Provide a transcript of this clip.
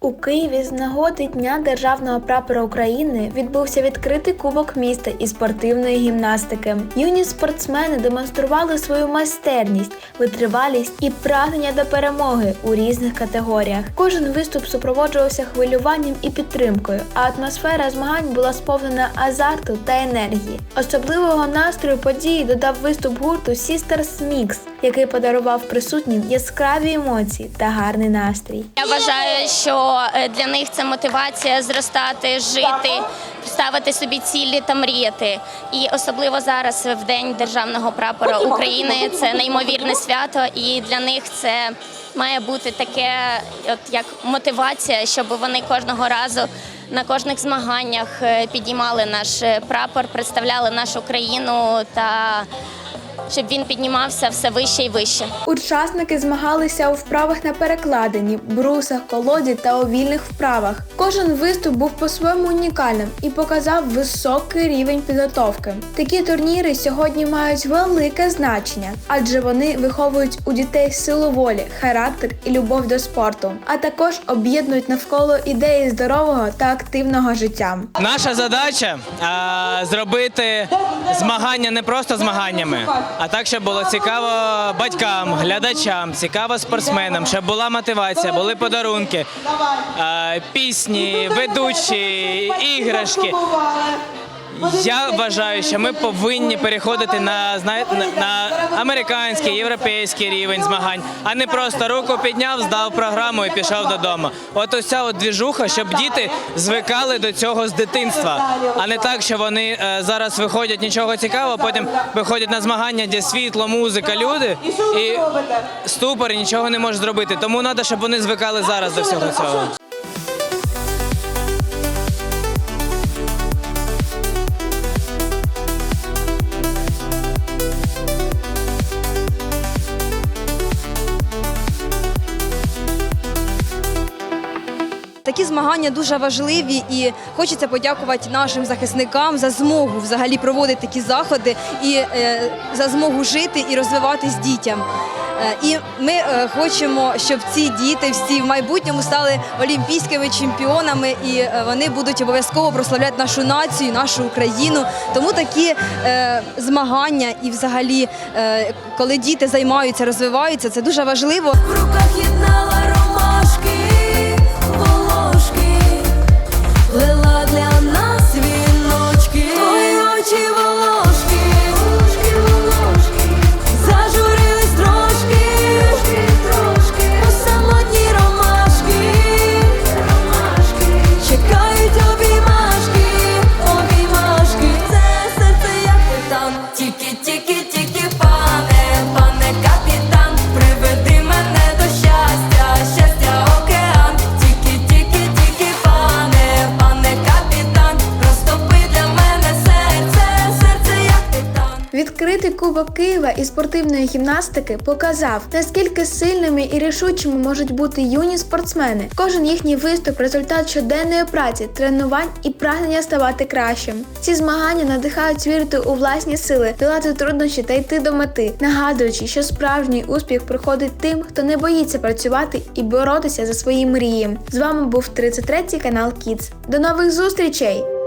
У Києві з нагоди Дня державного прапора України відбувся відкритий кубок міста із спортивної гімнастики. Юні спортсмени демонстрували свою майстерність, витривалість і прагнення до перемоги у різних категоріях. Кожен виступ супроводжувався хвилюванням і підтримкою, а атмосфера змагань була сповнена азарту та енергії. Особливого настрою події додав виступ гурту Sisters Mix, який подарував присутнім яскраві емоції та гарний настрій. Я вважаю, що е, для них це мотивація зростати, жити, ставити собі цілі та мріяти. І особливо зараз, в день державного прапора України, це неймовірне свято, і для них це має бути таке, от як мотивація, щоб вони кожного разу. На кожних змаганнях е, підіймали наш е, прапор, представляли нашу країну та щоб він піднімався все вище і вище. Учасники змагалися у вправах на перекладині, брусах, колоді та у вільних вправах. Кожен виступ був по-своєму унікальним і показав високий рівень підготовки. Такі турніри сьогодні мають велике значення, адже вони виховують у дітей силу волі, характер і любов до спорту, а також об'єднують навколо ідеї здорового та активного життя. Наша задача а, зробити змагання не просто змаганнями, а так, щоб було цікаво батькам, глядачам, цікаво спортсменам, щоб була мотивація, були подарунки, пісні, ведучі, іграшки. Я вважаю, що ми повинні переходити на, знаєте, на, американський, європейський рівень змагань, а не просто руку підняв, здав програму і пішов додому. От ось ця от двіжуха, щоб діти звикали до цього з дитинства, а не так, що вони е, зараз виходять нічого цікавого, потім виходять на змагання, де світло, музика, люди і ступор і нічого не можуть зробити. Тому треба, щоб вони звикали зараз до всього цього. Такі змагання дуже важливі і хочеться подякувати нашим захисникам за змогу взагалі проводити такі заходи і е, за змогу жити і розвиватись дітям. Е, і ми е, хочемо, щоб ці діти всі в майбутньому стали олімпійськими чемпіонами, і вони будуть обов'язково прославляти нашу націю, нашу Україну. Тому такі е, змагання і, взагалі, е, коли діти займаються, розвиваються, це дуже важливо. В руках єднала ticket, ticket. Відкритий кубок Києва із спортивної гімнастики показав, наскільки сильними і рішучими можуть бути юні спортсмени. Кожен їхній виступ результат щоденної праці, тренувань і прагнення ставати кращим. Ці змагання надихають вірити у власні сили, долати труднощі та йти до мети, нагадуючи, що справжній успіх приходить тим, хто не боїться працювати і боротися за свої мрії. З вами був 33 й канал Kids. До нових зустрічей!